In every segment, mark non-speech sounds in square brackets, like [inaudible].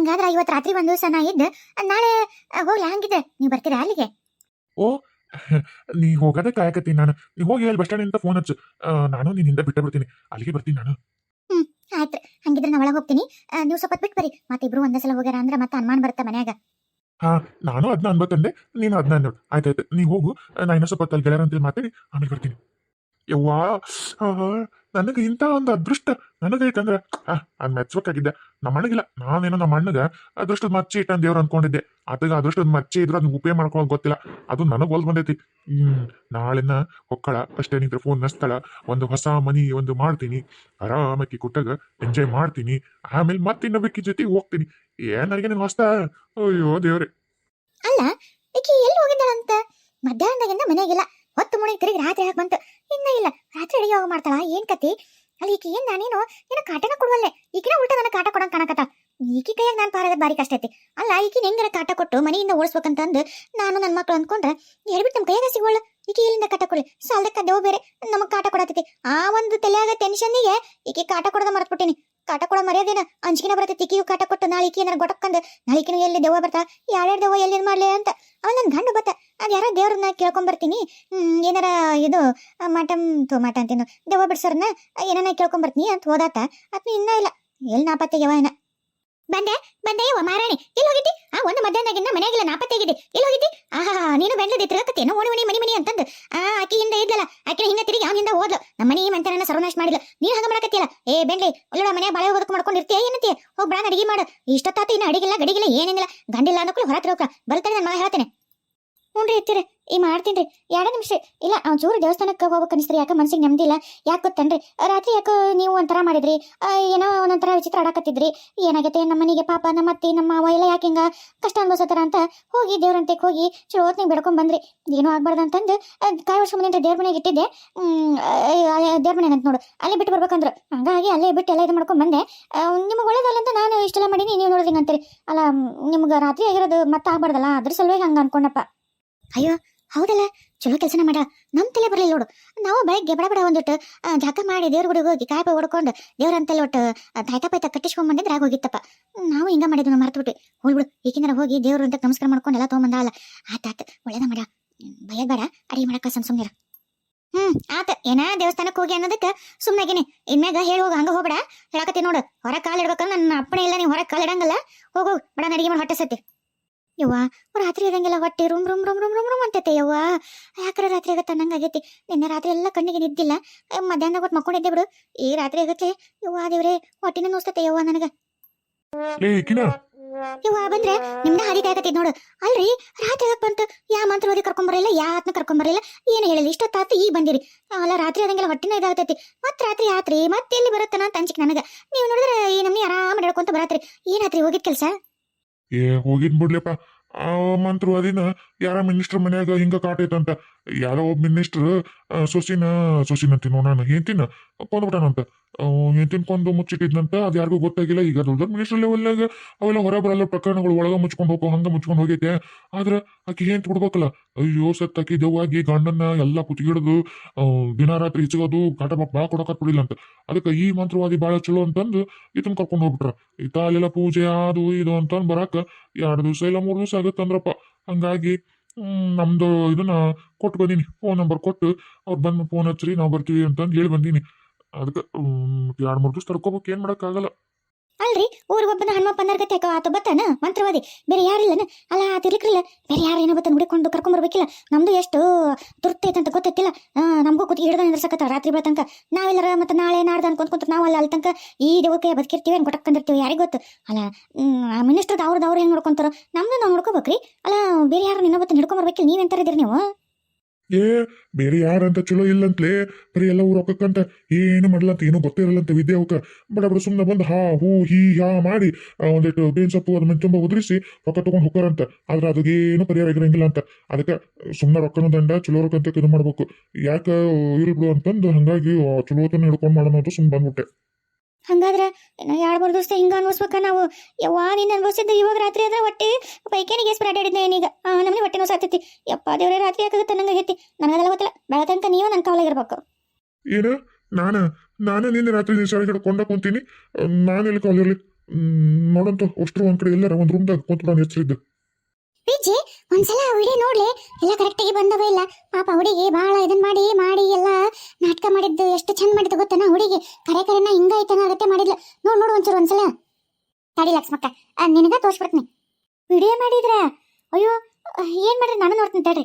ಹಂಗಾದ್ರೆ ಇವತ್ತು ರಾತ್ರಿ ಒಂದು ದಿವಸ ನಾ ಇದ್ದು ನಾಳೆ ಹೋಗ್ಲಿ ಹಂಗಿದೆ ನೀವು ಬರ್ತೀರಾ ಅಲ್ಲಿಗೆ? ಓ ನೀ ಹೋಗದ ಕಾಯಕತ್ತೀನಿ ನಾನು. ನೀ ಹೋಗಿ ಹೇಳಿ ಬಸ್ ಸ್ಟ್ಯಾಂಡ್ ಅಂತ ಫೋನ್ ಹಚ್ಚು. ನಾನು ನಿನ್ನ ಹಿಂದೆ ಬಿಟ್ಟ ಬಿಡ್ತೀನಿ. ಅಲ್ಲಿಗೆ ಬರ್ತೀನಿ ನಾನು. ಹ್ಮ್ ಆಯ್ತು. ಹಂಗಿದ್ರೆ ನಾ ಒಳಗೆ ಹೋಗ್ತೀನಿ. ನೀವು ಸ್ವಲ್ಪ ಬಿಟ್ಟು ಬರ್ರಿ ಮತ್ತೆ ಇಬ್ರು ಒಂದೇ ಸಲ ಹೋಗ್ಯಾರ ಅಂದ್ರೆ ಮತ್ತೆ ಅನುಮಾನ ಬರುತ್ತೆ ಮನ್ಯಾಗ. ಹಾ ನಾನು ಅದನ್ನ ಅನ್ಬೇಕಂದೆ. ನೀನು ಅದನ್ನ ಅಂದೋಡು ಆಯ್ತಾಯ್ತು. ನೀ ಹೋಗು. ನಾ ಇನ್ನೂ ಸ್ವಲ್ಪ ಅಲ್ಲಿ ಗೆಳೆಯರ ಅಂತೇಳಿ ಮಾತಾಡಿ ಆಮೇಲೆ ಬರ್ತೀನಿ. ಯವ್ವಾ ನನಗೆ ಇಂಥ ಒಂದು ಅದೃಷ್ಟ. ನನಗೈತಂದ್ರೆ ಆ ಅದು ಮೆಚ್ಚಬೇಕಾಗಿದ್ದೆ ನಮ್ಮ ಅಣ್ಣಗಿಲ್ಲ, ನಾನೇನೋ ನಮ್ಮ ಅಣ್ಣಗೆ ಅದೃಷ್ಟದ ಮಚ್ಚಿ ಇಟ್ಟಂದು ದೇವ್ರು ಅನ್ಕೊಂಡಿದ್ದೆ. ಅದಕ್ಕೆ ಅದೃಷ್ಟದ ಮಚ್ಚಿ ಇದ್ರೆ ಅದನ್ನ ಉಪಯೋಗ ಮಾಡ್ಕೊಳಕ್ ಗೊತ್ತಿಲ್ಲ. ಅದು ನನಗೆ ಒಲ್ ಬಂದೈತಿ. ಹ್ಮ್, ನಾಳೆನ ಹೊಕ್ಕಳ ಅಷ್ಟೇನಿದ್ರೆ ಫೋನ್ ನಸ್ತಳ ಒಂದು ಹೊಸ ಮನಿ ಒಂದು ಮಾಡ್ತೀನಿ. ಆರಾಮಕ್ಕಿ ಕೊಟ್ಟಾಗ ಎಂಜಾಯ್ ಮಾಡ್ತೀನಿ. ಆಮೇಲೆ ಮತ್ತೆ ಇನ್ನೊಬ್ಬಕ್ಕಿ ಜೊತೆ ಹೋಗ್ತೀನಿ. ಏನಾರಿಗೆ ನೀನು ಹೊಸ್ತಾ? ಅಯ್ಯೋ ದೇವ್ರೆ. ಅಲ್ಲ ಎಲ್ಲಿ ಹೋಗಿದ್ದಾಳಂತ? ಮಧ್ಯಾಹ್ನದಾಗಿಂದ ಮನೆಯಾಗಿಲ್ಲ ಹೊತ್ತು ಮುಣಿ ತಿರುಗಿ ರಾತ್ರಿ ಹಾಕಿ ಬಂತು. ಇನ್ನ ಇಲ್ಲ. ರಾತ್ರಿ ಅಡಿಗೆ ಹೋಗಿ ಮಾಡ್ತಾಳ? ಏನ್ ಕತಿ? ಅಲ್ಲಿ ಈಕಿ ಏನ್ ನಾನೇನು ಏನೋ ಕಾಟನ ಕೊಡುವಲ್ಲೆ. ಈಕಿನ ಉಲ್ಟಾ ನನಗೆ ಕಾಟ ಕೊಡಂಗ್ ಕಾಣಕತ್ತ ಈಕಿ ಕೈಯಾಗ ನಾನು ಪಾರದ ಬಾರಿ ಕಷ್ಟ ಐತಿ. ಅಲ್ಲ ಈಕಿನ ಹೆಂಗಾರ ಕಾಟ ಕೊಟ್ಟು ಮನೆಯಿಂದ ಓಡಿಸ್ಬೇಕಂತಂದು ನಾನು ನನ್ನ ಮಕ್ಳು ಅನ್ಕೊಂಡ್ರೆ ಹೇಳ್ಬಿಟ್ಟು ನಮ್ಮ ಕೈಯಾಗ ಸಿಗೋಳ ಈಕೆ ಇಲ್ಲಿಂದ ಕಾಟ ಕೊಡ್ಲಿ? ಸಾಲದ ಕದ್ದೆವು ಬೇರೆ. ನಮಗ್ ಕಾಟ ಕೊಡತೈತಿ ಆ ಒಂದು ತಲೆಯಾಗ ಟೆನ್ಷನ್ನಿಗೆ ಈಕಿ ಕಾಟ ಕೊಡದ ಮರ್ತ್ಬಿಟ್ಟಿನಿ. ಕಾಟ ಕೊಡ ಮರ್ಯಾದೇನ ಅಂಜಿಕಿನ ಬರ್ತೈತಿ. ತಿಕ್ಕಿಯು ಕಾಟ ಕೊಟ್ಟು ನಾಳಿಕಿ ಏನಾರ ಗೊಟಕ್ಕಂದು ನಾಳೆ ಎಲ್ಲಿ ದೆವ್ವ ಬರ್ತಾ ಯಾರ್ಯಾರ ದೆವ್ವ ಎಲ್ಲಿ ಮಾಡ್ಲಿ ಅಂತ. ಅವ್ ನನ್ ಗಂಡು ಬತ್ತ ಅದು ಯಾರ ದೇವ್ರನ್ನ ಕೇಳ್ಕೊಂಬರ್ತೀನಿ ಏನಾರ ಇದು ಮಟಮ್ ತೋ ಮಟ ಅಂತೀನು ದೆವ್ವ ಬಿಡ್ಸೋರ್ನ ಏನಾರ ಕೇಳ್ಕೊಂಬರ್ತೀನಿ ಅಂತ ಹೋದಾತ. ಅದ್ನ ಇನ್ನ ಇಲ್ಲ. ಎಲ್ಲಿ ನಾಪತ್ತೆಗೆವ ಏನ ಬಂದೆ ಬಂದೆ ಯವ್ವ ಮಾರಾಣಿ. ಎಲ್ಲಿ ಹೋಗಿದ್ದಿ? ಆ, ಒಂದು ಮಧ್ಯಾಹ್ನದಾಗಿಂದ ಮನೆಯಾಗಿಲ್ಲ ನಾಪತ್ತೆಗಿದ್ದಿ ಎಲ್ಲಿ ಹೋಗಿದ್ದಿ? ಆಹಾ, ನೀನು ಬೆಂಡ್ಲದಿ ತಿರುಗಕತ್ತೇನು ಓಣಿ ಓಣಿ ಮನಿ ಮನಿ ಅಂತಂದು. ಆ, ಆಕಿ ಹಿಂದೆ ಇದ್ಲಲ್ಲ, ಆಕಿ ಹಿಂದೆ ತಿರುಗಿ ಆ ಹಿಂದೆ ಹೋದ್ಲು. ನಮ್ಮ ಮನಿ ಮಂತನ ಸರ್ವನಾಶ ಮಾಡಿಲ್ಲ ನೀನ್ ಹಂಗ ಮಾಡಕತ್ತಿಲ್ಲ ಏ, ಬೆಂಡ್ಲಿ ಒಳ್ಳೆ ಮನೆ ಬಾಳೆ ಹೋಗೋದಕ್ಕೆ ಮಾಡ್ಕೊಂಡಿರ್ತೀಯ? ಏನಂತೀಯ? ಹೋಗ್ ಬ್ರಾನ್ ಅಡಿಗೆ ಮಾಡು. ಇಷ್ಟೊತ್ತಾತು ಇನ್ನು ಅಡಿಗಿಲ್ಲ, ಗಡಿಗಿಲ್ಲ ಏನೇನಿಲ್ಲ ಗಂಡಿಲ್ಲ ಅನ್ನೋಕ್ಳು ಹೊರ ತಿರೋಕ ಬರ್ತಾನೆ ನನ್ನ ಮಗ ಹೇಳ್ತೇನೆ. ಹ್ಞೂ ಇರ್ತೀರಿ ಈ ಮಾಡ್ತೀನಿ ರೀ ಎರಡು ನಿಮಿಷ. ಇಲ್ಲ ಚೂರು ದೇವಸ್ಥಾನಕ್ಕೆ ಹೋಗ್ಬೇಕು ಅನಿಸ್ರಿ ಯಾಕೆ ಮನ್ಸಿಗೆ ನೆಮ್ಮದಿ ಇಲ್ಲ. ಯಾಕೆ ಗೊತ್ತೇನ್ರಿ? ರಾತ್ರಿ ಯಾಕೋ ನೀವು ಒಂಥರ ಮಾಡಿದ್ರಿ? ಏನೋ ಒಂದೊಂಥರ ವಿಚಿತ್ರ ಆಡಾಕತ್ತಿದ್ರಿ. ಏನಾಗೈತೆ? ನಮ್ಮ ಮನೆಗೆ ಪಾಪ, ನಮ್ಮ ಅತ್ತೆ, ನಮ್ಮ ಅವ ಎಲ್ಲ ಯಾಕೆ ಹಿಂಗೆ ಕಷ್ಟ ಅನ್ಭವಿಸತ್ತಾರ ಅಂತ ಹೋಗಿ ದೇವ್ರಂತೆಗೆ ಹೋಗಿ ಚಲೋ ಹೊತ್ನಾಗ ಬೆಡ್ಕೊಂಡ್ ಬಂದ್ರಿ. ಏನೂ ಆಗ್ಬಾರ್ದು ಅಂತಂದು ಕಾಯಿ ವರ್ಷ ಮುಂದೆ ದೇವ್ರ ಮನೆಗೆ ಇಟ್ಟಿದ್ದೆ. ದೇವ್ರ ಮನೆಗೆ ಅಂತ ನೋಡು. ಅಲ್ಲಿ ಬಿಟ್ಟು ಬರ್ಬೇಕಂದ್ರು. ಹಂಗಾಗಿ ಅಲ್ಲೇ ಬಿಟ್ಟು ಎಲ್ಲ ಇದು ಮಾಡ್ಕೊಂಡು ಬಂದೆ. ನಿಮ್ಗೆ ಒಳ್ಳೇದಲ್ಲ ಅಂತ ನಾನು ಇಷ್ಟೆಲ್ಲ ಮಾಡೀನಿ, ನೀವು ನೋಡಿದ್ರಿ ಅಂತೀರಿ ಅಲ್ಲ, ನಿಮ್ಗೆ ರಾತ್ರಿ ಆಗಿರೋದು ಮತ್ತೆ ಆಗ್ಬಾರ್ದಲ್ಲ? ಅದ್ರ ಸಲುವಾಗಿ ಹಂಗ ಅನ್ಕೊಂಡಪ್ಪ. ಅಯ್ಯೋ, ಹೌದಲ್ಲ? ಚಲೋ ಕೆಲಸನ ಮಾಡ. ನಮ್ಮ ತಲೆ ಬರಲಿಲ್ಲ ನೋಡು. ನಾವು ಬೆಳಗ್ಗೆ ಬಡ ಬಡ ಒಂದಿಟ್ಟು ಜಾಕ ಮಾಡಿ ದೇವ್ರ ಗುಡಿಗೆ ಹೋಗಿ ಕಾಯಪ ಹೊಡ್ಕೊಂಡು ಅಂತಲ್ಲಿ ಒಟ್ಟು ತಾಯ್ತ ಪಾಯ್ತ ಕಟ್ಟಿಸ್ಕೊಂಡ್ ಬಂದಿದ್ರೆ ಆಗೋಗಿತ್ತಪ್ಪ. ನಾವು ಹಿಂಗ ಮಾಡಿದ್ವಿ ನಾವು ಮರ್ತು ಬಿಟ್ವಿ ಹೋಗ್ಬಿಡು ಹೋಗಿ ದೇವ್ರ ಅಂತ ನಮಸ್ಕಾರ ಮಾಡ್ಕೊಂಡು ಎಲ್ಲ ತೊಗೊಂಬಂದಾಳಲ್ಲ. ಆತ ಆತ. ಒಳ್ಳೇದ ಮಾಡ. ಭಯದ ಬೇಡ. ಅಡಿಗೆ ಮಾಡಕ್ಕ ಸಮ್ ಸುಮ್ನಿರ ಹ್ಮ್, ಆತ. ಏನ ದೇವಸ್ಥಾನಕ್ಕೆ ಹೋಗಿ ಅನ್ನೋದಕ್ಕೆ ಸುಮ್ಮನಾಗಿನಿ ಇನ್ಮ್ಯಾಗ ಹೇಳಿ ಹೋಗ, ಹಂಗ ಹೋಗ್ಬೇಡ. ಹೇಳಕತ್ತಿ ನೋಡು. ಹೊರ ಕಾಲು ಇಡ್ಬೇಕಂದ್ರೆ ನನ್ನ ಅಪ್ಪಣೆ ಇಲ್ಲ ನೀವು ಹೊರ ಕಾಲು ಇಡಂಗಲ್ಲ. ಹೋಗು, ಬಡ ಅಡಿಗೆ ಮಾಡಿ ಹೊಟ್ಟೆ ಸತಿ ಯವ್ವ ರಾತ್ರಿ ಇರಂಗಿಲ್ಲ ಹೊಟ್ಟೆ ರೂಮ್ ರೂಮ್ ರೂಮ್ ರೂಮ್ ರೂಮ್ ರೂಮ್ ಅಂತೈತೆ ಯವ್ವ. ಯಾಕ್ರ ರಾತ್ರಿ ಆಗತ್ತೆ ಅನ್ನಂಗೆ ಆಗೈತಿ. ನಿನ್ನೆ ರಾತ್ರಿ ಎಲ್ಲ ಕಣ್ಣಿಗೆ ನಿದ್ದಿಲ್ಲ. ಮಧ್ಯಾಹ್ನ ಕೊಟ್ಟು ಮಕ್ಕೊಂಡಿದ್ದೆ ಬಿಡು. ಈ ರಾತ್ರಿ ಆಗತ್ತೆ ಯವ್ವ ದೇವ್ರೆ ಹೊಟ್ಟಿನ ನೋಸ್ತತೆ ಯವ್ವ ನನಗ. ಯವ್ವ ಬಂದ್ರೆ ನಿಮ್ದ ಹಾದಿ ಕಾಯಕತ್ತಿದ್ ನೋಡು. ಅಲ್ರಿ ರಾತ್ರಿ ಆಗಕ್ ಬಂತು. ಯಾ ಕರ್ಕೊಂಡ್ ಬರಲಿಲ್ಲ ಯಾ ಆತ್ನ ಕರ್ಕೊಂಬರಿಲ್ಲ ಏನು ಹೇಳಿಲ್ಲ ಇಷ್ಟೊತ್ತಾತು ಈ ಬಂದಿರಿ. ಅಲ್ಲ ರಾತ್ರಿ ಆದಂಗೆಲ್ಲ ಹೊಟ್ಟಿನ ಇದಾಗತೈತಿ ಮತ್ ರಾತ್ರಿ ಆತ್ರಿ ಮತ್ತೆ ಎಲ್ಲಿ ಬರುತ್ತಾನ ಅಂತ ಅಂಜಿಕ್ ನನಗ. ನೀವು ನೋಡಿದ್ರೆ ಈ ನಮ್ನಿ ಆರಾಮ ನಡ್ಕೊಂತ ಬರತ್ರಿ. ಏನಾತ್ರಿ ಹೋಗಿದ್ ಕೆಲ್ಸ? ಏ, ಹೋಗಿದ್ ಬಿಡ್ಲಿಪ್ಪ. ಆ ಮಂತ್ರು ಅದಿನ, ಯಾರ ಮಿನಿಸ್ಟರ್ ಮನ್ಯಾಗ ಹಿಂಗ ಕಾಟೈತಂತ? ಯಾರೋ ಒಬ್ಬ ಮಿನಿಸ್ಟರ್ ಸೊಸಿನ ಸೊಸಿನ ತಿನ್ನೋ ನಾನು ಹೆಂತಿನ ಕೊಂದ್ಬಿಟ್ಟಾನಂತ. ತಿನ್ಕೊಂಡು ಮುಚ್ಚಿಟ್ಟಿದ್ನಂತ, ಅದು ಯಾರಿಗೂ ಗೊತ್ತಾಗಿಲ್ಲ. ಈಗ ದೊಡ್ಡ ಮಿನಿಸ್ಟರ್ ಲೆವೆಲ್ನಾಗ ಅವೆಲ್ಲ ಹೊರ ಬರಲ್ಲ ಪ್ರಕರಣಗಳು ಒಳಗ ಮುಚ್ಕೊಂಡು ಹೋಗೋ, ಹಂಗ ಮುಚ್ಕೊಂಡು ಹೋಗೈತೆ. ಆದ್ರೆ ಆಕೆ ಏನ್ ಬಿಡ್ಬೇಕಲ್ಲ ಅಯ್ಯೋ ಸತ್, ಆಕಿ ದೆವ್ವಾಗಿ ಗಂಡನ್ನ ಎಲ್ಲ ಕುತ್ತಿಗಿಡದು ದಿನ ರಾತ್ರಿ ಹೆಚ್ಚಿಗೋದು ಕಾಟ ಬಾ ಕೊಡಕತ್ ಬಿಡಿಲ್ಲ ಅಂತ. ಅದಕ್ಕೆ ಈ ಮಂತ್ರವಾದಿ ಬಾಳ ಚಲೋ ಅಂತಂದು ಇದನ್ನ ಕರ್ಕೊಂಡು ಹೋಗ್ಬಿಟ್ರ. ಈ ತಾಲೆಲ್ಲ ಪೂಜೆ ಅದು ಇದು ಅಂತಂದು ಬರಾಕ ಎರಡು ದಿವಸ ಇಲ್ಲ ಮೂರು ದಿವಸ ಆಗುತ್ತಂದ್ರಪ್ಪ. ಹಂಗಾಗಿ ನಮ್ದು ಇದನ್ನ ಕೊಟ್ಟು ಬಂದೀನಿ. ಫೋನ್ ನಂಬರ್ ಕೊಟ್ಟು, ಅವ್ರು ಬಂದು ಫೋನ್ ಹಚ್ಚ್ರಿ, ನಾವು ಬರ್ತೀವಿ ಅಂತಂದು ಹೇಳಿ ಬಂದೀನಿ. ಅದಕ್ಕೆ ಎರಡು ಮೂರು ದಿವಸ ತಡ್ಕೋಬೇಕು, ಏನು ಮಾಡೋಕ್ಕಾಗಲ್ಲ. ಅಲ್ರಿ ಊರಿಗೊಬ್ಬನ ಹನುಮಪ್ಪ ಅನ್ನರ್ಗತೆ ಆತ ಬತ್ತಾನ? ಮಂತ್ರವಾದಿ. ಬೇರೆ ಯಾರಿಲ್ಲನ ಅಲ್ಲ, ಆತ ಇರ್ಲಿಕ್ರಿಲ್ಲ. ಬೇರೆ ಯಾರು ಏನೋ ಬತ್ತ ಹುಡುಕೊಂಡು ಕರ್ಕೊಂಬರ್ಬೇಕಿಲ್ಲ ನಮ್ದು ಎಷ್ಟು ತುರ್ತೈತೆ ಅಂತ ಗೊತ್ತೈತಿಲ್ಲ. ನಮಗೂ ಕೂತ್ ಹಿಡ್ದ ನಿಂದ್ರಸಕತ್ತ ರಾತ್ರಿ ಬೆಳತಂಕ ನಾವೆಲ್ಲರ ಮತ್ತೆ ನಾಳೆ ನಾಡ್ದ ಅನ್ಕೊಂತ ಕುಂತ ನಾವು ಅಲ್ಲಿ ತನಕ ಈ ದೇವಕ್ಕೆ ಬದುಕಿರ್ತೀವಿ ಏನು ಕೊಟ್ಟಕ್ಕಂದಿರ್ತೀವಿ ಯಾರಿಗೆ ಗೊತ್ತು? ಅಲ್ಲ ಮಿನಿಸ್ಟರ್ದು ಅವ್ರದ್ದು ಅವ್ರು ಹೆಂಗ್ ನೋಡ್ಕೊಂತಾರೋ ನಮ್ದು ನಾವು ನೋಡ್ಕೋಬೇಕ್ರಿ. ಅಲ್ಲ, ಬೇರೆ ಯಾರು ನಿನ್ನ ಬತ್ತ ಹಿಡ್ಕೊಂಬರ್ಬೇಕಿಲ್ಲ ನೀವೆಂತಾರ ಇದೀರಿ ನೀವು? ಏ, ಬೇರೆ ಯಾರಂತ ಚಲೋ ಇಲ್ಲಂತ್ಲೇ? ಬರೀ ಎಲ್ಲ ರೊಕ್ಕಕ್ಕಂತ ಏನು ಮಾಡ್ಲಂತ, ಏನೂ ಗೊತ್ತೇ ಇರಲ್ಲಂತ ವಿದ್ಯೆ ಅವಕ್ಕ. ಬಡ ಬಡ ಸುಮ್ಮನೆ ಬಂದು ಹಾ, ಹೂ, ಹೀ, ಹಾ ಮಾಡಿ ಒಂದಿಟ್ಟು ಬೇನ್ ಸೊಪ್ಪು ಅದ್ರ ತುಂಬ ಉದುರಿಸಿ ರೊಕ್ಕ ತೊಗೊಂಡು ಹೋಗ್ತಾರಂತ. ಆದ್ರೆ ಅದಗೇನು ಪರಿಹಾರ ಆಗಿರಂಗಿಲ್ಲ ಅಂತ. ಅದಕ್ಕೆ ಸುಮ್ಮನೆ ರೊಕ್ಕನ ದಂಡ, ಚಲೋ ರೊಕ್ಕ ಅಂತ ಇದು ಮಾಡ್ಬೇಕು. ಯಾಕೆ ಇರ್ಬಿಡು ಬಿಡು ಅಂತಂದು ಹಂಗಾಗಿ ಚಲೋತನ ಹಿಡ್ಕೊಂಡು ಮಾಡೋಣ ಅಂತ ಸುಮ್ಮನೆ ಬಂದ್ಬಿಟ್ಟೆ. ಹಂಗಾದ್ರೆ ಎರಡು ಮೂರು ದಿವಸ ಹಿಂಗ ಅನ್ಭವಿಸ್ಬೇಕ ನಾವು? ಯವ್ವಾ ನಿನ್ನ ಅನ್ಭವಿಸಿದ್ದು ಇವಾಗ ರಾತ್ರಿ ಆದ್ರೆ ಹೊಟ್ಟೆ ಪೈಕೇನಿಗೆ ಸ್ಪ್ರೆಡ್ ಆಡಿದ್ದೆ ಏನೀಗ? ನಮ್ಗೆ ಹೊಟ್ಟೆ ನೋವು ಸಾತೈತಿ ಯಪ್ಪ ದೇವ್ರೆ ರಾತ್ರಿ ಯಾಕಾಗುತ್ತೆ ನಂಗೆ ಆಗೈತಿ ನನಗದೆಲ್ಲ ಗೊತ್ತಿಲ್ಲ. ಬೆಳತಂಕ ನೀವು ನನ್ನ ಕಾವಲಾಗಿರ್ಬೇಕು ಏನು? ನಾನು? ನಾನು ನಿನ್ನೆ ರಾತ್ರಿ ನಿನ್ನ ಶಾಲೆ ಹಿಡ್ಕೊಂಡ ಕುಂತೀನಿ. ನಾನು ಎಲ್ಲಿ ಕಾಲಿರ್ಲಿ ನೋಡಂತ ಅಷ್ಟ್ರು ಒಂದ್ ಕಡೆ ಎಲ್ಲರ ಒಂದ್ ರೂಮ್ದಾಗ ಕುಂತ್ಬಿಡೋಣ ವಿಜಿ ಒಂದ್ಸಲ ವಿಡಿಯೋ ನೋಡ್ಲಿ, ಎಲ್ಲ ಕರೆಕ್ಟಾಗಿ ಬಂದವ ಇಲ್ಲ? ಪಾಪ ಹುಡುಗಿ ಬಹಳ ಇದನ್ ಮಾಡಿ ಮಾಡಿ ಎಲ್ಲ ನಾಟಕ ಮಾಡಿದ್ದು, ಎಷ್ಟು ಚಂದ ಮಾಡಿದ್ದು ಗೊತ್ತನ ಹುಡುಗಿ? ಕರೆ ಕರೆನ ಹಿಂಗ ಐತನ ಅಗತ್ಯ ಮಾಡಿಲ್ಲ ನೋಡ್, ನೋಡು ಒಂಚೂರು ಒಂದ್ಸಲ. ತಡಿ ಲಕ್ಷ್ಮಕ್ಕ. ನಿನಗ ತೋರ್ಸ್ಬಿಡ್ತೀನಿ. ವಿಡಿಯೋ ಮಾಡಿದ್ರ? ಅಯ್ಯೋ, ಏನ್ ಮಾಡ್ರಿ? ನಾನು ನೋಡ್ತೀನಿ ತಡ್ರಿ.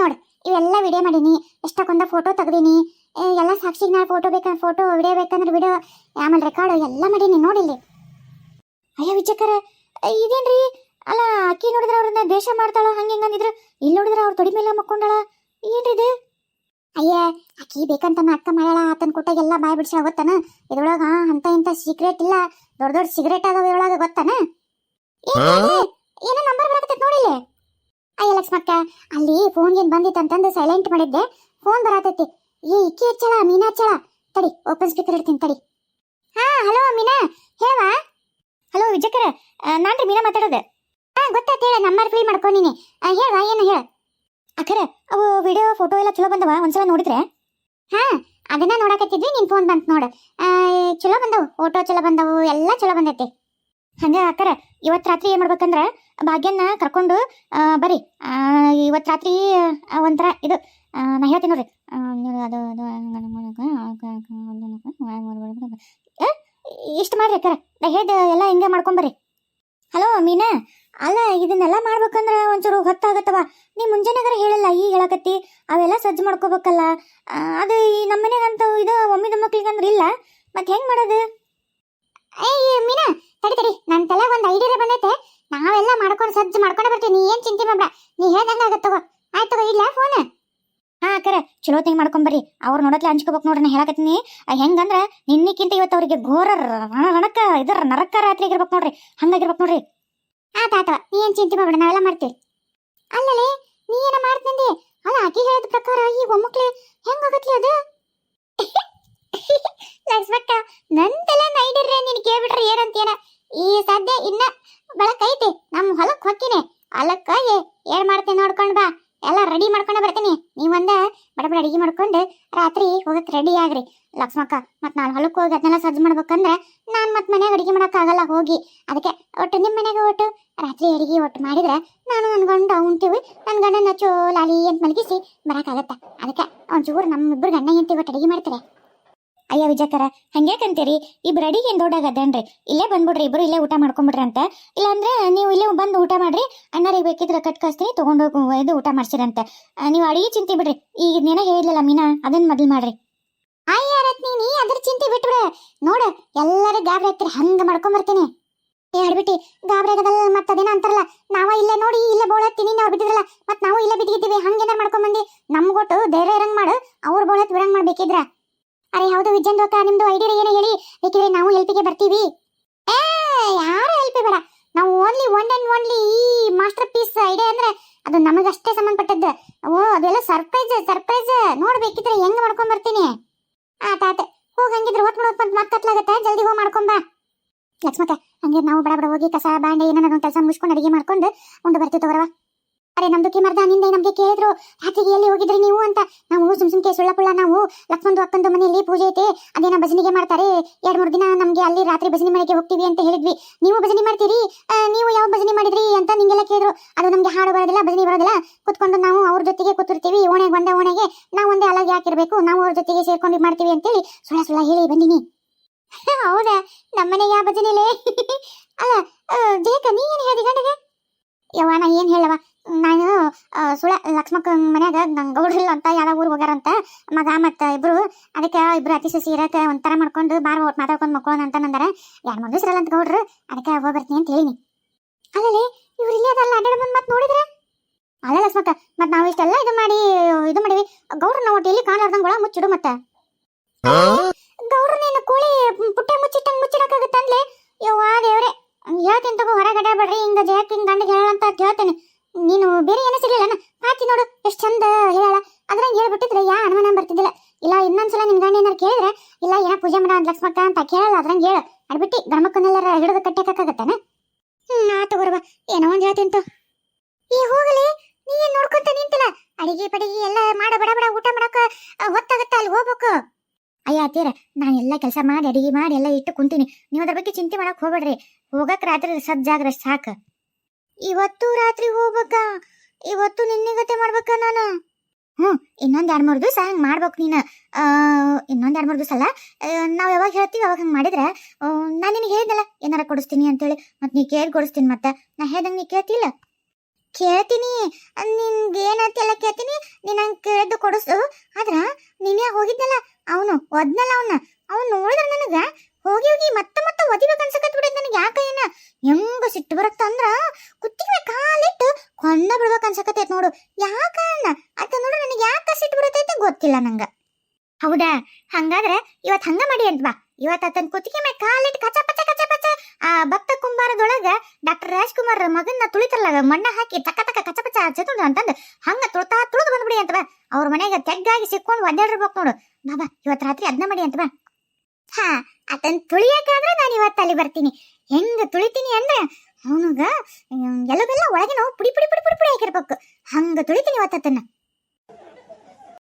ನೋಡ್, ಇವೆಲ್ಲ ವಿಡಿಯೋ ಮಾಡೀನಿ. ಎಷ್ಟಕ್ಕೊಂದ ಫೋಟೋ ತೆಗ್ದೀನಿ. ಎಲ್ಲ ಸಾಕ್ಷಿಗೆ ನಾ ಫೋಟೋ ಬೇಕಂದ್ರೆ ಫೋಟೋ ವಿಡಿಯೋ ಬೇಕಂದ್ರೆ ವಿಡಿಯೋ, ಆಮೇಲೆ ರೆಕಾರ್ಡ್ ಎಲ್ಲ ಮಾಡೀನಿ ನೋಡಿಲ್ಲಿ ಅಯ್ಯೋ ವಿಜಯಕರ ಇದೇನ್ರಿ? ಅಲ್ಲ ಅಕ್ಕಿ ನೋಡಿದ್ರೆ ಅವ್ರನ್ನ ದ್ವೇಷ ಮಾಡ್ತಾಳ ಹಂಗೆ ಹಿಂಗ ಅಂದಿದ್ರು ಇಲ್ಲಿ ನೋಡಿದ್ರೆ ಅವ್ರ ತೊಡಿ ಮೇಲೆ ಮಕ್ಕೊಂಡಾಳ ಏನ್ರಿದು ಅಯ್ಯ ಅಕ್ಕಿ ಬೇಕಂತ ಅಕ್ಕ ಮಾಡ್ಯಾಳ ಆತನ ಕೊಟ್ಟಾಗೆಲ್ಲ ಬಾಯ್ ಬಿಡ್ಸಾಳ ಗೊತ್ತನ? ಇದ್ರೊಳಗ ಅಂತ ಇಂತ ಸೀಕ್ರೆಟ್ ಇಲ್ಲ ದೊಡ್ಡ ದೊಡ್ಡ ಸಿಗರೇಟ್ ಅದಾವ ಇದ್ರೊಳಗ ಗೊತ್ತಾನ? ಏ ಏನೋ ನಂಬರ್ ಬರಕತ್ತೈತ್ ನೋಡಿಲ್ಲ ಅಯ್ಯ ಲಕ್ಷ್ಮಕ್ಕ ಅಲ್ಲಿ ಫೋನ್ ಬಂದಿತ್ತು ಅಂತಂದು ಸೈಲೆಂಟ್ ಮಾಡಿದ್ದೆ. ಫೋನ್ ಬರತೈತಿ. ಏ ಇಕ್ಕಿ ಹಚ್ಚಳ ಮೀನಾ ಹಚ್ಚಳ? ತಡಿ ಓಪನ್ ಸ್ಪೀಕರ್ ಇಡ್ತೀನಿ ತಡಿ. ಹಾ ಹಲೋ ಮೀನಾ ಹೇಳವಾ ಹಲೋ ವಿಜಯಕರ ನಾನ್ರಿ ಮೀನಾ ಮಾತಾಡೋದು. ಗೊತ್ತಾಯ್ತು ಹೇಳ ನಂಬರ್ ಫ್ರೀ ಮಾಡ್ಕೊಂಡಿನಿ ಹೇಳ ಏನು ಹೇಳ. ಅಕ್ಕರ ಅವು ವಿಡಿಯೋ ಫೋಟೋ ಎಲ್ಲ ಚಲೋ ಬಂದವ ಒಂದ್ಸಲ ನೋಡಿದ್ರೆ? ಹಾ ಅದನ್ನ ನೋಡಕತ್ತಿದ್ವಿ ನಿನ್ ಫೋನ್ ಬಂತ ನೋಡು. ಚಲೋ ಬಂದವು ಫೋಟೋ ಚಲೋ ಬಂದವು ಎಲ್ಲ ಚಲೋ ಬಂದೈತಿ. ಹಂಗ ಅಕ್ಕರ ಇವತ್ ರಾತ್ರಿ ಏನ್ ಮಾಡ್ಬೇಕಂದ್ರ ಭಾಗ್ಯನ ಕರ್ಕೊಂಡು ಬರೀ ಬರ್ರಿ ಆ, ಇವತ್ ರಾತ್ರಿ ಒಂಥರ ಇದು ನಾ ಹೇಳ್ತೀನಿ ನೋಡ್ರಿ. ಅದು ಇಷ್ಟು ಮಾಡ್ರಿ ಅಕ್ಕರ ಹೇಳ್ದ ಎಲ್ಲ ಹಿಂಗೆ ಮಾಡ್ಕೊಂಬರ್ರಿ ಹಲೋ ಮೀನಾ? ಅಲ್ಲ ಇದನ್ನೆಲ್ಲ ಮಾಡ್ಬೇಕಂದ್ರ ಒಂಚೂರು ಹೊತ್ತಾಗತ್ತವ. ನೀ ಮುಂಜಾನೆಗರ ಹೇಳಿಲ್ಲ ಈ ಹೇಳಕತ್ತಿ. ಅವೆಲ್ಲ ಸಜ್ಜು ಮಾಡ್ಕೋಬೇಕಲ್ಲ. ಅದು ಈ ನಮ್ಮ ಮನೆಗಂತ ಇದು ಒಮ್ಮಿದ ಮಕ್ಳಿಗಂದ್ರೆ ಇಲ್ಲ. ಮತ್ತೆ ಹೆಂಗ್ ಮಾಡೋದು? ಏಯ್ ಮೀನಾ ತಡಿ ತಡಿ. ನನ್ನ ತಲೆ ಒಂದು ಐಡಿಯಾ ಬಂದೈತೆ. ನಾವೆಲ್ಲ ಮಾಡ್ಕೊಂಡು ಸಜ್ಜು ಮಾಡ್ಕೊಂಡು ಬರ್ತೀವಿ. ನೀ ಏನ್ ಚಿಂತೆ ಮಾಡ್ಬೇಡ ನೀ ಹೇಳ್ದಂಗ ಆಗತ್ತ ತಗೋ. ಆಯ್ತು ತಗೋ ಇಲ್ಲ ಫೋನ್ ಹಾ ಕರೆ ಚಲೋ ತಿಂಗ್ ಮಾಡ್ಕೊಂಬರ್ರಿ. ಅವ್ರು ನೋಡತ್ಲೆ ಹಂಚ್ಕೋಬೇಕು ನೋಡ್ರಿ ನಾ ಹೇಳಕತ್ತೀನಿ. ಹೆಂಗಂದ್ರೆ ನಿನ್ನಕ್ಕಿಂತ ಇವತ್ತು ಅವ್ರಿಗೆ ಘೋರ ರಣ- ರಣಕ ಇದರ ನರಕ ರಾತ್ರಿ ಇರ್ಬೇಕು ನೋಡ್ರಿ. ಹಂಗಾಗಿರ್ಬೇಕು ನೋಡ್ರಿ. ಆತ ಆತ ನೀ ಏನ್ ಚಿಂತೆ ಮಾಡ್ಬೇಡ, ನಾವೆಲ್ಲ ಮಾಡ್ತೀವಿ. ಅಲ್ಲಲೇ, ನೀ ಏನ ಮಾಡ್ತಂದಿ ಅಲ್ಲ ಆಕಿ ಹೇಳಿದ ಪ್ರಕಾರ ಈ ಒಮ್ಮಕ್ಳೆ ಹೆಂಗಾಗತ್ಲಿ ಅದು? [laughs] ಲಕ್ಷ್ಮಕ್ಕ ನನ್ ತಲೆ ನೈಡಿರ್ರೆ ನೀನ್ ಕೇಳ್ಬಿಟ್ರೆ ಏನಂತೇನ? ಈ ಸದ್ಯ ಇನ್ನ ಬೆಳಕೈತಿ ನಮ್ ಹೊಲಕ್ ಹೊಕ್ಕಿನಿ ಅಲ್ಲಕ್ಕ ಏನ್ ಮಾಡ್ತೀನಿ ನೋಡ್ಕೊಂಡ್ ಬಾ. ಎಲ್ಲ ರೆಡಿ ಮಾಡ್ಕೊಂಡು ಬರ್ತೀನಿ. ನೀವೊಂದ ಬಡ ಬಡ ಅಡಿಗೆ ಮಾಡ್ಕೊಂಡು ರಾತ್ರಿ ಹೋಗಕ್ಕೆ ರೆಡಿ ಆಗ್ರಿ. ಲಕ್ಷ್ಮಕ್ಕ, ಮತ್ತೆ ನಾನು ಹೊಲಕ್ಕೆ ಹೋಗಿ ಅದನ್ನೆಲ್ಲ ಸಜ್ಜು ಮಾಡ್ಬೇಕಂದ್ರೆ ನಾನು ಮತ್ತೆ ಮನೆಗೆ ಅಡುಗೆ ಮಾಡೋಕ್ಕಾಗಲ್ಲ, ಹೋಗಿ. ಅದಕ್ಕೆ ಒಟ್ಟು ನಿಮ್ಮ ಮನೆಗೆ ಒಟ್ಟು. ರಾತ್ರಿ ಅಡುಗೆ ಒಟ್ಟು ಮಾಡಿದ್ರೆ ನಾನು ನನ್ನ ಗಂಡ ಉಂಟಿವಿ ನನ್ನ ಗಂಡನ ಚೋಲಾಲಿ ಅಂತ ಮಲಗಿಸಿ ಬರೋಕ್ಕಾಗತ್ತೆ? ಅದಕ್ಕೆ ಒಂಚೂರು ನಮ್ಮಿಬ್ಬರು ಗಂಡ ಹೆಂಡತಿ ಒಟ್ಟು ಅಡುಗೆ ಮಾಡ್ತಾರೆ? ಅಯ್ಯ ವಿಜಯಕರ ಹಂಗ್ಯಾಕಂತೀರಿ ಇಬ್ರು ಅಡಿಗೆ ಏನ್ ದೊಡ್ಡಾಗದೇನ್ರಿ ಇಲ್ಲೇ ಬಂದ್ಬಿಡ್ರಿ, ಇಬ್ರು ಇಲ್ಲೇ ಊಟ ಮಾಡ್ಕೊಂಬಿಡ್ರಿ ಅಂತ. ಇಲ್ಲಾಂದ್ರೆ ನೀವು ಇಲ್ಲೇ ಬಂದು ಊಟ ಮಾಡ್ರಿ, ಅಣ್ಣರಿಗೆ ಬೇಕಿದ್ರೆ ಕಟ್ ಕಳಿಸ್ತೀನಿ, ತಗೊಂಡು ಇದು ಊಟ ಮಾಡ್ಸಿರಂತೆ ನೀವು ಅಡಿಗೆ ಚಿಂತೆ ಬಿಡ್ರಿ. ಈಗ ನೀನ ಹೇಳಿಲ್ಲ ಮೀನಾ, ಅದನ್ನ ಮೊದಲು ಮಾಡ್ರಿ. ಅಯ್ಯ ರತ್ನಿ, ನೀ ಅದ್ರ ಚಿಂತೆ ಬಿಟ್ಬಿಡ. ನೋಡ, ಎಲ್ಲರೂ ಗಾಬರಿ ಆಗ್ತೀರಿ, ಹಂಗ ಮಾಡ್ಕೊಂಬರ್ತೀನಿ. ಏ ಹಡ್ಬಿಟ್ಟಿ ಗಾಬರಿ ಆಗದಲ್ಲ ಮತ್ತೆ ಅದೇನ ಅಂತಾರಲ್ಲ. ನಾವ ಇಲ್ಲೇ ನೋಡಿ, ಇಲ್ಲೇ ಬೋಳತ್ತಿ ನೀನು ಅವ್ರು ಬಿದ್ದಿದ್ರಲ್ಲ. ಮತ್ತೆ ನಾವು ಇಲ್ಲೇ ಬಿದ್ದಿದ್ದೀವಿ ಹಂಗೇನಾರ ಮಾಡ್ಕೊಂಬಂದಿ. ನಮ್ಗೊಟ್ಟು ಧೈರ್ಯ ಇರಂಗ್ ಮಾಡು, ಅವ್ರ ಬೋಳತ್ ಬಿಡಂಗ್ ಮಾಡ್ಬೇಕಿದ್ರ. ಅರೆ, ಹೌದು, ವಿಜಯನ್ ಅಕ್ಕ ನಿಮ್ದು ಐಡಿಯಾ ಏನೋ ಹೇಳಿ? ಬೇಕಿದ್ರೆ ನಾವು ಹೆಲ್ಪಿಗೆ ಬರ್ತೀವಿ. ಏ, ಯಾರು ಹೆಲ್ಪ್ ಬೇಡ. ನಾವು ಓನ್ಲಿ ಒನ್ ಅಂಡ್ ಓನ್ಲಿ ಈ ಮಾಸ್ಟರ್ ಪೀಸ್ ಐಡಿಯಾ ಅಂದ್ರೆ ಅದು ನಮಗಷ್ಟೇ ಸಂಬಂಧಪಟ್ಟದ್ದು. ಓ, ಅದೆಲ್ಲ ಸರ್ಪ್ರೈಸ್ ಸರ್ಪ್ರೈಸ್ ನೋಡ್ಬೇಕಿದ್ರೆ ಹೆಂಗ್ ಮಾಡ್ಕೊಂಡ್ ಬರ್ತೀನಿ? ಆತ ಆತ ಹೋಗ್ ಹಂಗಿದ್ರೆ ಹೊತ್ ಬಿಡೋತ್ ಬಂದ್ ಮತ್ತೆ ಕತ್ಲಾಗತ್ತೆ. ಜಲ್ದಿ ಹೋಗಿ ಮಾಡ್ಕೊಂಬ ಲಕ್ಷ್ಮಕ್ಕ, ಹಂಗೆ ನಾವು ಬಡ ಬಡ ಹೋಗಿ ಕಸ, ಬಾಂಡೆ ಏನಾದ್ರು ಕೆಲಸ ಮುಗಿಸ್ಕೊಂಡು ಅಡಿಗೆ ಮಾಡ್ಕೊಂಡು ಉಂಡು ಬರ್ತೀವಿ ತಗೋರವ ಅರೆ ನಮ್ದು ಕಿಮರ್ದ ನಿಂದೆ ನಮ್ಗೆ ಕೇಳಿದ್ರು. ರಾತ್ರಿಗೆ ಎಲ್ಲಿ ಹೋಗಿದ್ರಿ ನೀವು ಅಂತ. ನಾವು ಸುಮ್ ಸುಮ್ಕೆ ಸುಳ್ಳ ಪುಳ್ಳ ನಾವು ಲಕ್ಷ್ಮಂದು ಅಕ್ಕಂದು ಮನೆಯಲ್ಲಿ ಪೂಜೆ ಐತೆ. ಅದೇನ ಭಜನೆಗೆ ಮಾಡ್ತಾರೆ. ಎರಡು ಮೂರು ದಿನ ನಮ್ಗೆ ಅಲ್ಲಿ ರಾತ್ರಿ ಭಜನೆ ಮನೆಗೆ ಹೋಗ್ತೀವಿ ಅಂತ ಹೇಳಿದ್ವಿ. ನೀವು ಭಜನೆ ಮಾಡ್ತೀರಿ? ನೀವು ಯಾವ ಭಜನೆ ಮಾಡಿದ್ರಿ ಅಂತ ನಿಂಗೆಲ್ಲ ಕೇಳಿದ್ರು. ಅದು ನಮ್ಗೆ ಹಾಡು ಬರೋದಿಲ್ಲ, ಭಜನೆ ಬರೋದಿಲ್ಲ. ಕುತ್ಕೊಂಡು ನಾವು ಅವ್ರ ಜೊತೆಗೆ ಕೂತಿರ್ತೀವಿ. ಓಣೆಗೆ ಒಂದೇ ಓಣೆಗೆ ನಾವು ಒಂದೇ ಅಲಗ್ ಹಾಕಿರ್ಬೇಕು ನಾವು ಅವ್ರ ಜೊತೆಗೆ ಸೇರ್ಕೊಂಡು ಮಾಡ್ತೀವಿ ಅಂತೇಳಿ ಸುಳ್ಳ ಸುಳ್ಳ ಹೇಳಿ ಬಂದಿನಿ. [laughs] ಹೌದಾ? ನಮ್ಮನೆಗೆ ಯಾವ ಭಜನೆಲೇ? [laughs] ಅಲ್ಲ ಜಯಕ ನೀ ಏನ್ ಹೇಳಿದ ಗಂಡಗೆ? ಯವ್ವ, ನಾ ಏನ್ ಹೇಳವ ಸುಳ ಲಕ್ಷ್ಮಕ್ಕ ಮನ್ಯಾಗ ನಂಗೆ ಗೌಡ್ರಿಲ್ಲ ಅಂತ ಯಾವ ಊರಿಗೆ ಹೋಗ್ಯಾರಂತ ಮಗ ಮತ್ತ ಇಬ್ರು ಅದಕ್ಕೆ ಇಬ್ರು ಅತಿ ಸಸಿ ಇರಕ್ಕೆ ಒಂಥರ ಮಾಡ್ಕೊಂಡು ಬಾರ್ ಒಟ್ಟು ಮಾತಾಡ್ಕೊಂಡು ಮಕ್ಕಳು ಅಂತ ನಂದರ. ಯಾರು ಮೂರು ಸಿರಲ್ಲ ಅಂತ ಗೌಡ್ರು ಅದಕ್ಕೆ ಹೋಗ್ಬರ್ತೀನಿ ಅಂತ ಹೇಳಿನಿ. ಅಲ್ಲಲ್ಲಿ ಇವ್ರು ಇಲ್ಲಿ ಅದಲ್ಲ ಅಡ್ಡಾಡ ಬಂದು ಮತ್ತೆ ನೋಡಿದ್ರೆ? ಅಲ್ಲ ಲಕ್ಷ್ಮಕ್ಕ ಮತ್ತೆ ನಾವು ಇಷ್ಟೆಲ್ಲ ಇದು ಮಾಡಿ ಇದು ಮಾಡಿವಿ. ಗೌಡ್ರು ನಾವು ಒಟ್ಟು ಎಲ್ಲಿ ಕಾಣಲಾರ್ದಂಗೆ ಒಳ ಮುಚ್ಚಿಡು ಮತ್ತೆ. ಗೌಡ್ರನೇನು ಕೋಳಿ ಪುಟ್ಟೆ ಮುಚ್ಚಿಟ್ಟಂಗೆ ಮುಚ್ಚಿಡಕ್ಕಾಗುತ್ತಂದ್ಲೆ? ಯವ್ವಾ ದೇವ್ರೆ ಹೇಳ್ತೀನಿ ತಗೋ ಹೊರಗಡೆ ಬೇಡ್ರಿ ಹಿಂಗ ಜಯಕ್ಕೆ ಹಿಂಗ ಗಂಡಿಗೆ ಹೇಳಂತ ಹೇಳ್ತೇನೆ ನೀನು ಬೇರೆ ಏನೋ ಸಿಗ್ಲಿಲ್ಲ ಪಾತಿ ನೋಡು, ಎಷ್ಟು ಚಂದ ಹೇಳ ಅದ್ರಂಗೆ ಹೇಳ್ಬಿಟ್ಟಿದ್ರೆ ಯಾ ಅನುಮಾನ ಬರ್ತಿದ್ದಿಲ್ಲ. ಇಲ್ಲ, ಇನ್ನೊಂದ್ಸಲ ನಿನ್ ಗಂಡ ಏನಾರು ಕೇಳಿದ್ರೆ, ಇಲ್ಲ, ಏನ ಪೂಜೆ ಮಾಡ ಅಂತ ಲಕ್ಷ್ಮಕ್ಕ ಅಂತ ಕೇಳಲ್ಲ, ಅದ್ರಂಗೆ ಹೇಳು. ಅಡ್ಬಿಟ್ಟಿ ಗಣಮಕ್ಕನ್ನೆಲ್ಲರ ಹಿಡಿದು ಕಟ್ಟಕ್ಕಾಗತ್ತಾನ ಹ್ಮ್ ಆ ತಗೋರ್ವ ಏನೋ ಒಂದ್ ಹೇಳ್ತೀನಿ ತೋ. ಈ ಹೋಗಲಿ, ನೀ ಏನ್ ನೋಡ್ಕೊಂತ ನಿಂತಿಲ್ಲ? ಅಡಿಗೆ ಪಡಿಗೆ ಎಲ್ಲ ಮಾಡ, ಬಡ ಬಡ, ಊಟ ಮಾಡಕ ಹೊತ್ತಾಗತ್ತ ಅಲ್ಲಿ ಹೋಗ್ಬೇಕು? ಅಯ್ಯ ಅತ್ತೀರ ನಾನು ಎಲ್ಲ ಕೆಲಸ ಮಾಡಿ, ಅಡಿಗೆ ಮಾಡಿ ಎಲ್ಲ ಇಟ್ಟು ಕುಂತೀನಿ. ನೀವು ಅದ್ರ ಬಗ್ಗೆ ಚಿಂತೆ ಮಾಡಕ್ ಹೋಗ್ಬೇಡ್ರಿ. ಹೋಗಕ್ ರಾತ್ರಿ ಸಜ್ಜಾಗ್ರ ಸಾಕು. ಇವತ್ತು ರಾತ್ರಿ ಹೋಗ್ಬೇಕ. ಇವತ್ತು ನಿನ್ನೆಗತೆ ಮಾಡ್ಬೇಕ ನಾನು. ಹ್ಞೂ ಇನ್ನೊಂದ್ ಎರಡ್ ಮೂರು ದಿವಸ ಹಂಗೆ ಮಾಡ್ಬೇಕು ನೀನು. ಇನ್ನೊಂದ್ ಎರಡ್ ಮೂರು ದಿವಸ ಅಲ್ಲ? ನಾವು ಯಾವಾಗ ಹೇಳ್ತೀವಿ, ಅವಾಗ ಹಂಗೆ ಮಾಡಿದ್ರೆ. ನಾನು ನಿನಗೆ ಹೇಳ್ದಲ್ಲ, ಏನಾರ ಕೊಡಿಸ್ತೀನಿ ಅಂತೇಳಿ. ಮತ್ತೆ ನೀ ಕೇಳಿ ಕೊಡಿಸ್ತೀನಿ ಮತ್ತೆ. ನಾ ಹೇಳ್ದಂಗೆ ನೀ ಕೇಳ್ತಿಲ್ಲ? ಕೇಳ್ತೀನಿ. ನಿನ್ಗೆ ಏನಂತ ಎಲ್ಲ ಕೇಳ್ತೀನಿ. ನೀನು ಹಂಗೆ ಕೇಳಿದ್ದು ಕೊಡಿಸು ಆದ್ರ, ನೀನೇ ಹೋಗಿದ್ನಲ್ಲ ಅವನು, ಒದ್ನಲ್ಲ ಅವನ್ನ ಅವ್ನು ನೋಡಿದ್ರೆ ನನಗೆ ಹೋಗಿ ಹೋಗಿ ಮತ್ತೆ ಮತ್ತೆ ಒದಿಬೇಕು ಅನ್ಸಕತ್ ಬಿಡೈತೆ ನನಗೆ ಯಾಕ ಏನ ಹೆಂಗ ಸಿಟ್ಟು ಬರತ್ತ ಅಂದ್ರ ಕುತ್ತಿಗೆ ಕಾಲಿಟ್ಟು ಕೊಂದ ಬಿಡ್ಬೇಕು ಅನ್ಸಕತ್ತೈತ್ ನೋಡು ಯಾಕ ಅಣ್ಣ ಅದ ನೋಡು ನನಗೆ ಯಾಕ ಸಿಟ್ಟು ಬರತೈತೆ ಗೊತ್ತಿಲ್ಲ ನಂಗ. ಹೌದಾ? ಹಂಗಾದ್ರೆ ಇವತ್ ಹಂಗ ಮಾಡಿ ಅಂತ ಬಾ. ಇವತ್ ಆತನ ಕುತ್ತಿಗೆ ಮೇಲೆ ಕಾಲಿಟ್ಟು ಕಚ ಪಚ ಕಚ ಪಚ ಆ ಭಕ್ತ ಕುಂಬಾರದೊಳಗ ಡಾಕ್ಟರ್ ರಾಜ್ಕುಮಾರ್ ಮಗನ್ನ ತುಳಿತಲ್ಲ ಮಣ್ಣ ಹಾಕಿ ತಕ್ಕ ತಕ್ಕ ಕಚ ಪಚ ಚತುಂಡು ಅಂತಂದು ಹಂಗ ತುಳ್ತಾ ತುಳಿದು ಬಂದ್ಬಿಡಿ ಅಂತ ಬಾ. ಅವ್ರ ಮನೆಗೆ ತೆಗ್ಗಾಗಿ ಸಿಕ್ಕೊಂಡು ಒದ್ದಾಡಿರ್ಬೇಕು ನೋಡು. ಬಾಬಾ ಇವತ್ ರಾತ್ರಿ ಅದನ್ನ ಮಾಡಿ ಅಂತ ಬಾ. ಹಾ ಆತನ್ ತುಳಿಯಕ್ಕಾದ್ರೆ ನಾನು ಇವತ್ತು ಅಲ್ಲಿ ಬರ್ತೀನಿ. ಹೆಂಗ ತುಳಿತೀನಿ ಅಂದ್ರೆ ಅವನಿಗ ಎಲ್ಲವೆಲ್ಲ ಒಳಗೆ ನಾವು ಪುಡಿ ಪುಡಿ ಪುಡಿ ಪುಡಿ ಪುಡಿ ಹಾಕಿರ್ಬೇಕು. ಹಂಗ ತುಳಿತೀನಿ ಇವತ್ತು ಇವತ್ತನ್ನ